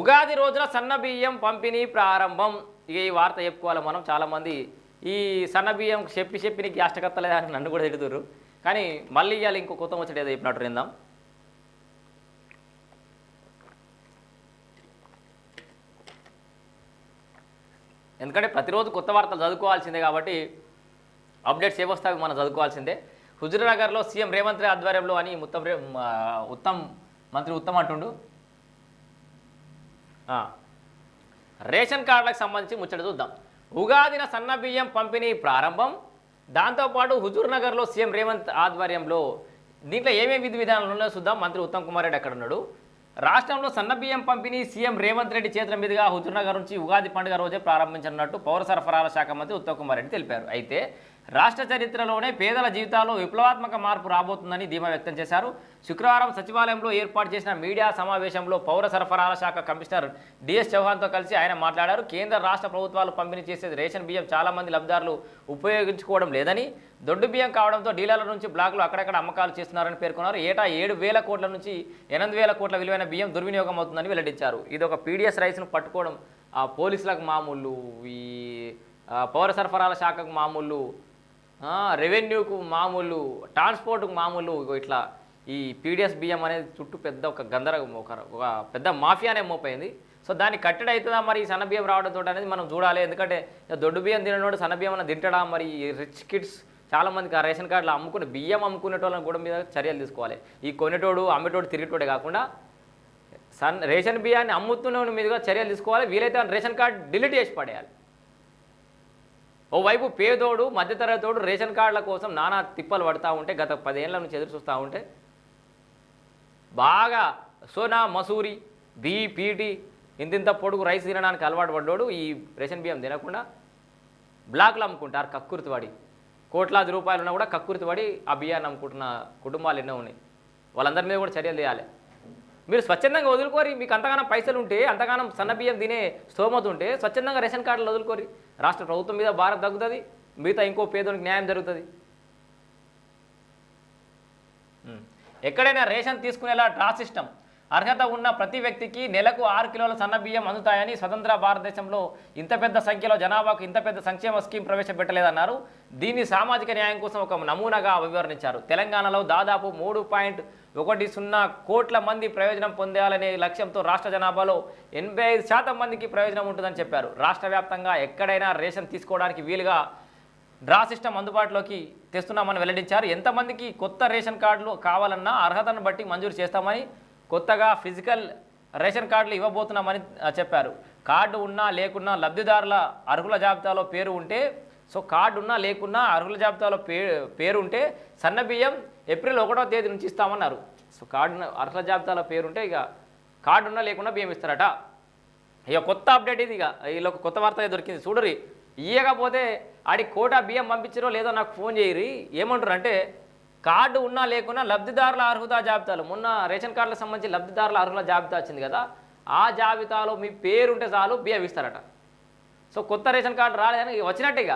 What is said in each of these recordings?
ఉగాది రోజున సన్న బియ్యం పంపిణీ ప్రారంభం. ఇక ఈ వార్త చెప్పుకోవాలి మనం. చాలామంది ఈ సన్న బియ్యం చెప్పి చెప్పి నీకు అష్టకత్తలేదా అని నన్ను కూడా తిడుతురు కానీ మళ్ళీ ఇవాళ ఇంకో కొత్త ముచ్చట ఏదో చెప్పినట్టు నిందాం ఎందుకంటే ప్రతిరోజు కొత్త వార్తలు చదువుకోవాల్సిందే కాబట్టి అప్డేట్స్ ఏవస్తావి మనం చదువుకోవాల్సిందే. హుజూర్నగర్లో సీఎం రేవంత్ రెడ్డి ఆధ్వర్యంలో అని ఉత్తమ్ ఉత్తమ్ మంత్రి ఉత్తమ్ అంటుండు. రేషన్ కార్డులకు సంబంధించి ముచ్చట చూద్దాం. ఉగాదిన సన్న బియ్యం పంపిణీ ప్రారంభం. దాంతోపాటు హుజూర్ నగర్లో సీఎం రేవంత్ ఆధ్వర్యంలో దీంట్లో ఏమేమి విధి విధానాలు ఉన్నాయో చూద్దాం. మంత్రి ఉత్తమ్ కుమార్ రెడ్డి అక్కడ ఉన్నాడు. రాష్ట్రంలో సన్న బియ్యం పంపిణీ సీఎం రేవంత్ రెడ్డి చేతుల మీదుగా హుజూర్ నగర్ నుంచి ఉగాది పండుగ రోజే ప్రారంభించనున్నట్టు పౌర సరఫరాల శాఖ మంత్రి ఉత్తమ్ కుమార్ రెడ్డి తెలిపారు. అయితే రాష్ట్ర చరిత్రలోనే పేదల జీవితాల్లో విప్లవాత్మక మార్పు రాబోతుందని ధీమా వ్యక్తం చేశారు. శుక్రవారం సచివాలయంలో ఏర్పాటు చేసిన మీడియా సమావేశంలో పౌర సరఫరాల శాఖ కమిషనర్ డిఎస్ చౌహాన్తో కలిసి ఆయన మాట్లాడారు. కేంద్ర రాష్ట్ర ప్రభుత్వాలు పంపిణీ చేసే రేషన్ బియ్యం చాలామంది లబ్ధారులు లబ్ధిదారులు ఉపయోగించుకోవడం లేదని దొడ్డు బియ్యం కావడంతో డీలర్ల నుంచి బ్లాకులు అక్కడక్కడ అమ్మకాలు చేస్తున్నారని పేర్కొన్నారు. ఏటా ఏడు వేల కోట్ల నుంచి ఎనిమిది వేల కోట్ల విలువైన బియ్యం దుర్వినియోగం అవుతుందని వెల్లడించారు. ఇది ఒక పీడిఎస్ రైస్ను పట్టుకోవడం పోలీసులకు మామూలు ఈ పౌర సరఫరాల శాఖకు మామూలు రెవెన్యూకు మామూలు ట్రాన్స్పోర్ట్కు మామూలు ఇట్లా ఈ పీడిఎస్ బియ్యం అనేది చుట్టూ పెద్ద ఒక గందరగం ఒక పెద్ద మాఫియానే మోపోయింది సో దాన్ని కట్టడి అవుతుందా మరి ఈ సన్న బియ్యం రావడంతో అనేది మనం చూడాలి. ఎందుకంటే దొడ్డు బియ్యం తినడం సన్న బియ్యం తింటడా మరి ఈ రిచ్ కిడ్స్? చాలామందికి ఆ రేషన్ కార్డులు అమ్ముకునే బియ్యం అమ్ముకునేటోళ్ళని కూడా మీద చర్యలు తీసుకోవాలి. ఈ కొనేటోడు అమ్మేటోడు తిరిగేటోడే కాకుండా సన్ రేషన్ బియ్యాన్ని అమ్ముతున్న మీదుగా చర్యలు తీసుకోవాలి. వీలైతే రేషన్ కార్డు డిలీట్ చేసి పడేయాలి. ఓవైపు పేదోడు మధ్యతరగతోడు రేషన్ కార్డుల కోసం నానా తిప్పలు పడతా ఉంటే గత పదేళ్ళ నుంచి ఎదురు చూస్తూ ఉంటే బాగా సోనా మసూరి బీపీటీ ఇంతింత పొడుగు రైస్ తినడానికి అలవాటు పడ్డాడు ఈ రేషన్ బియ్యం తినకుండా బ్లాక్లు అమ్ముకుంటారు కక్కుర్తి పడి కోట్లాది రూపాయలు ఉన్నా కూడా కక్కుర్తి పడి ఆ బియ్యాన్ని అమ్ముకుంటున్న కుటుంబాలు ఎన్నో ఉన్నాయి. వాళ్ళందరి మీద కూడా చర్యలు చేయాలి మీరు స్వచ్ఛందంగా వదులుకోరి మీకు అంతగానం పైసలు ఉంటే అంతగానం సన్నబియ్యం తినే స్తోమత ఉంటే స్వచ్ఛందంగా రేషన్ కార్డులు వదులుకోరి. రాష్ట్ర ప్రభుత్వం మీద భారం తగ్గుతుంది మిగతా ఇంకో పేదోనికి న్యాయం జరుగుతుంది. ఎక్కడైనా రేషన్ తీసుకునేలా డ్రా సిస్టమ్. అర్హత ఉన్న ప్రతి వ్యక్తికి నెలకు ఆరు కిలోల సన్న బియ్యం అందుతాయని స్వతంత్ర భారతదేశంలో ఇంత పెద్ద సంఖ్యలో జనాభాకు ఇంత పెద్ద సంక్షేమ స్కీమ్ ప్రవేశపెట్టలేదన్నారు. దీన్ని సామాజిక న్యాయం కోసం ఒక నమూనాగా వివరించారు. తెలంగాణలో దాదాపు మూడు పాయింట్ ఒకటి సున్నా కోట్ల మంది ప్రయోజనం పొందాలనే లక్ష్యంతో రాష్ట్ర జనాభాలో ఎనభై ఐదు శాతం మందికి ప్రయోజనం ఉంటుందని చెప్పారు. రాష్ట్ర వ్యాప్తంగా ఎక్కడైనా రేషన్ తీసుకోవడానికి వీలుగా డ్రా సిస్టమ్ అందుబాటులోకి తెస్తున్నామని వెల్లడించారు. ఎంతమందికి కొత్త రేషన్ కార్డులు కావాలన్నా అర్హతను బట్టి మంజూరు చేస్తామని కొత్తగా ఫిజికల్ రేషన్ కార్డులు ఇవ్వబోతున్నామని చెప్పారు. కార్డు ఉన్నా లేకున్నా లబ్ధిదారుల అర్హుల జాబితాలో పేరు ఉంటే సో కార్డు ఉన్నా లేకున్నా అర్హుల జాబితాలో పే పేరు ఉంటే సన్న బియ్యం ఏప్రిల్ ఒకటో తేదీ నుంచి ఇస్తామన్నారు. సో కార్డు అర్హుల జాబితాలో పేరు ఉంటే ఇక కార్డు ఉన్నా లేకున్నా బియ్యం ఇస్తారట. ఇక కొత్త అప్డేట్ ఇది ఇక. వీళ్ళు కొత్త వార్త దొరికింది. చూడరి ఇయ్యకపోతే ఆడి కోటా బియ్యం పంపించారో లేదో నాకు ఫోన్ చేయరి ఏమంటారు అంటే కార్డు ఉన్నా లేకున్నా లబ్ధిదారుల అర్హత జాబితాలు? మొన్న రేషన్ కార్డులకు సంబంధించి లబ్ధిదారుల అర్హుల జాబితా వచ్చింది కదా ఆ జాబితాలో మీ పేరు ఉంటే చాలు బియ్యం ఇస్తారట. సో కొత్త రేషన్ కార్డు రాలేదని ఇక వచ్చినట్టే ఇక.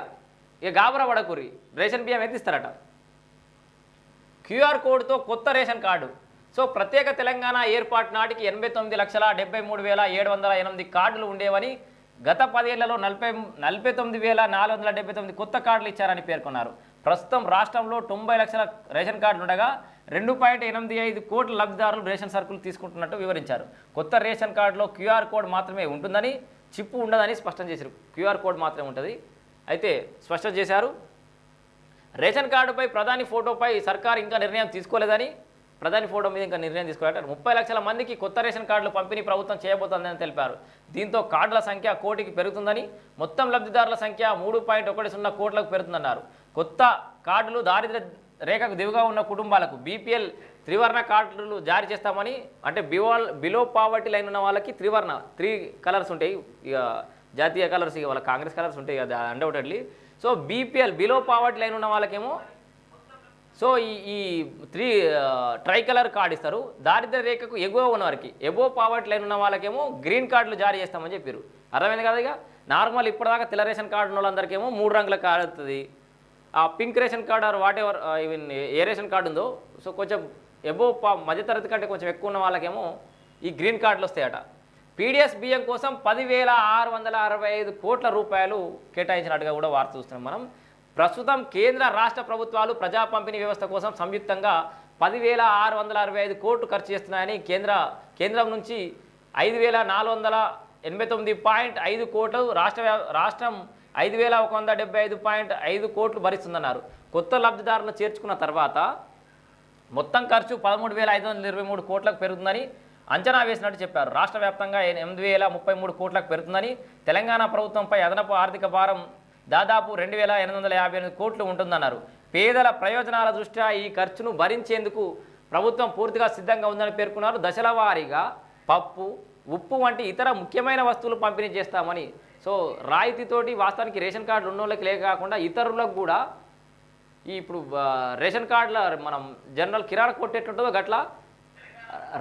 ఇక గాబరా పడకూరి రేషన్ బియ్యం ఎంత ఇస్తారట. క్యూఆర్ కోడ్తో కొత్త రేషన్ కార్డు. సో ప్రత్యేక తెలంగాణ ఏర్పాటు నాటికి ఎనభై తొమ్మిది లక్షల డెబ్బై మూడు వేల ఏడు వందల ఎనిమిది కార్డులు ఉండేవని గత పదేళ్ళలో నలభై నలభై తొమ్మిది వేల నాలుగు వందల డెబ్బై తొమ్మిది కొత్త కార్డులు ఇచ్చారని పేర్కొన్నారు. ప్రస్తుతం రాష్ట్రంలో తొంభై లక్షల రేషన్ కార్డులు ఉండగా రెండు పాయింట్ ఎనిమిది ఐదు కోట్ల లబ్ధిదారులు రేషన్ సరుకులు తీసుకుంటున్నట్టు వివరించారు. కొత్త రేషన్ కార్డులో క్యూఆర్ కోడ్ మాత్రమే ఉంటుందని చిప్పు ఉండదని స్పష్టం చేశారు. క్యూఆర్ కోడ్ మాత్రమే ఉంటుంది. అయితే స్పష్టం చేశారు రేషన్ కార్డుపై ప్రధాని ఫోటోపై సర్కార్ ఇంకా నిర్ణయం తీసుకోలేదని ప్రధాని ఫోటో మీద ఇంకా నిర్ణయం తీసుకోవాలంటే ముప్పై లక్షల మందికి కొత్త రేషన్ కార్డులు పంపిణీ ప్రభుత్వం చేయబోతోందని తెలిపారు. దీంతో కార్డుల సంఖ్య కోటికి పెరుగుతుందని మొత్తం లబ్ధిదారుల సంఖ్య మూడు పాయింట్ ఒకటి సున్నా కోట్లకు పెరుగుతుందన్నారు. కొత్త కార్డులు దారిద్ర రేఖకు దిగుగా ఉన్న కుటుంబాలకు బీపీఎల్ త్రివర్ణ కార్డులు జారీ చేస్తామని అంటే బివాల్ బిలో పావర్టీ లైన్ ఉన్న వాళ్ళకి త్రివర్ణ త్రీ కలర్స్ ఉంటాయి. ఇక జాతీయ కలర్స్ ఇక వాళ్ళ కాంగ్రెస్ కలర్స్ ఉంటాయి కదా undoubtedly so BPL below poverty line ఉన్న వాళ్ళకేమో సో ఈ ఈ త్రీ ట్రై కలర్ కార్డు ఇస్తారు. దారిద్ర రేఖకు ఎగువ ఉన్న వారికి ఎబో పావర్టీ లైన్ ఉన్న వాళ్ళకేమో గ్రీన్ కార్డులు జారీ చేస్తామని చెప్పారు అర్థమైంది కదా ఇక? నార్మల్ ఇప్పటిదాకా తెల్ల రేషన్ కార్డు ఉన్న వాళ్ళందరికేమో మూడు రంగుల కార్డు అవుతుంది ఆ pink ration card or whatever even A ration card ఉందో సో కొంచెం ఎబో మధ్యతరగతి కంటే కొంచెం ఎక్కువ ఉన్న వాళ్ళకేమో ఈ గ్రీన్ కార్డులు వస్తాయట. పీడిఎస్ బియ్యం కోసం పదివేల ఆరు వందల అరవై ఐదు కోట్ల రూపాయలు కేటాయించినట్టుగా కూడా వార్త చూస్తున్నాం మనం. ప్రస్తుతం కేంద్ర రాష్ట్ర ప్రభుత్వాలు ప్రజా పంపిణీ వ్యవస్థ కోసం సంయుక్తంగా పదివేల ఆరు వందల అరవై ఐదు కోట్లు ఖర్చు చేస్తున్నాయని కేంద్ర కేంద్రం నుంచి ఐదు వేల నాలుగు వందల ఎనభై తొమ్మిది పాయింట్ ఐదు కోట్లు రాష్ట్ర వ్య- రాష్ట్రం ఐదు వేల ఒక వంద డెబ్బై ఐదు పాయింట్ ఐదు కోట్లు భరిస్తుందన్నారు. కొత్త లబ్ధిదారులను చేర్చుకున్న తర్వాత మొత్తం ఖర్చు పదమూడు వేల ఐదు వందల ఇరవై మూడు కోట్లకు పెరుగుతుందని అంచనా వేసినట్టు చెప్పారు. రాష్ట్ర వ్యాప్తంగా ఎనిమిది వేల ముప్పై మూడు కోట్లకు పెరుగుతుందని తెలంగాణ ప్రభుత్వంపై అదనపు ఆర్థిక భారం దాదాపు రెండు వేల ఎనిమిది వందల యాభై ఎనిమిది కోట్లు ఉంటుందన్నారు. పేదల ప్రయోజనాల దృష్ట్యా ఈ ఖర్చును భరించేందుకు ప్రభుత్వం పూర్తిగా సిద్ధంగా ఉందని పేర్కొన్నారు. దశల వారీగా పప్పు ఉప్పు వంటి ఇతర ముఖ్యమైన వస్తువులు పంపిణీ చేస్తామని సో రాయితీతోటి వాస్తవానికి రేషన్ కార్డు ఉన్న వాళ్ళకి లేక కాకుండా ఇతరులకు కూడా ఈ ఇప్పుడు రేషన్ కార్డుల మనం జనరల్ కిరాణా కొట్టేటుంటుందో గట్లా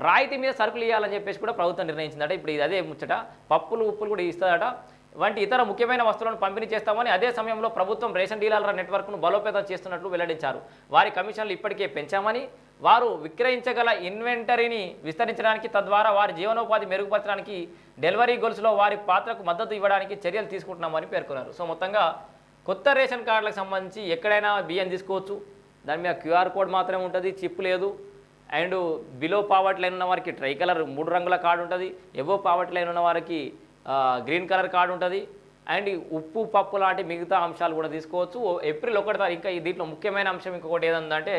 రాయితీ మీద సరుకులు ఇవ్వాలని చెప్పేసి కూడా ప్రభుత్వం నిర్ణయించిందట. ఇప్పుడు ఇది అదే ముచ్చట. పప్పులు ఉప్పులు కూడా ఇస్తుందట. వంటి ఇతర ముఖ్యమైన వస్తువులను పంపిణీ చేస్తామని అదే సమయంలో ప్రభుత్వం రేషన్ డీలర్ల నెట్వర్క్ను బలోపేతం చేస్తున్నట్లు వెల్లడించారు. వారి కమిషన్లు ఇప్పటికే పెంచామని వారు విక్రయించగల ఇన్వెంటరీని విస్తరించడానికి తద్వారా వారి జీవనోపాధి మెరుగుపరచడానికి డెలివరీ గోల్స్లో వారి పాత్రకు మద్దతు ఇవ్వడానికి చర్యలు తీసుకుంటున్నామని పేర్కొన్నారు. సో మొత్తంగా కొత్త రేషన్ కార్డులకు సంబంధించి ఎక్కడైనా బియ్యం తీసుకోవచ్చు. దాని మీద క్యూఆర్ కోడ్ మాత్రమే ఉంటుంది చిప్ లేదు. అండ్ బిలో పావర్టీ లైన్ ఉన్న వారికి ట్రై కలర్ మూడు రంగుల కార్డు ఉంటుంది. ఎవో పావర్టీ లైన్ ఉన్న వారికి గ్రీన్ కలర్ కార్డు ఉంటుంది. అండ్ ఉప్పు పప్పు లాంటి మిగతా అంశాలు కూడా తీసుకోవచ్చు. ఓ ఏప్రిల్ ఒకటి ఇంకా ఈ దీంట్లో ముఖ్యమైన అంశం ఇంకొకటి ఏదంటే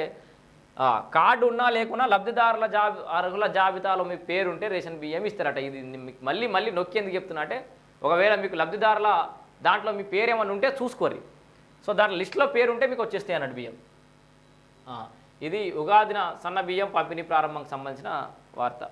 కార్డు ఉన్నా లేకున్నా లబ్ధిదారుల జాబి అర్హుల జాబితాలో మీ పేరు ఉంటే రేషన్ బియ్యం ఇస్తారట. ఇది ఇది మీకు మళ్ళీ మళ్ళీ నొక్కి ఎందుకు చెప్తున్నా అంటే ఒకవేళ మీకు లబ్ధిదారుల దాంట్లో మీ పేరు ఏమైనా ఉంటే చూసుకోరు సో దాంట్లో లిస్ట్లో పేరు ఉంటే మీకు వచ్చేస్తాయి అన్నట్టు బియ్యం. ఇది ఉగాదిన సన్న బియ్యం పంపిణీ ప్రారంభంకి సంబంధించిన వార్త.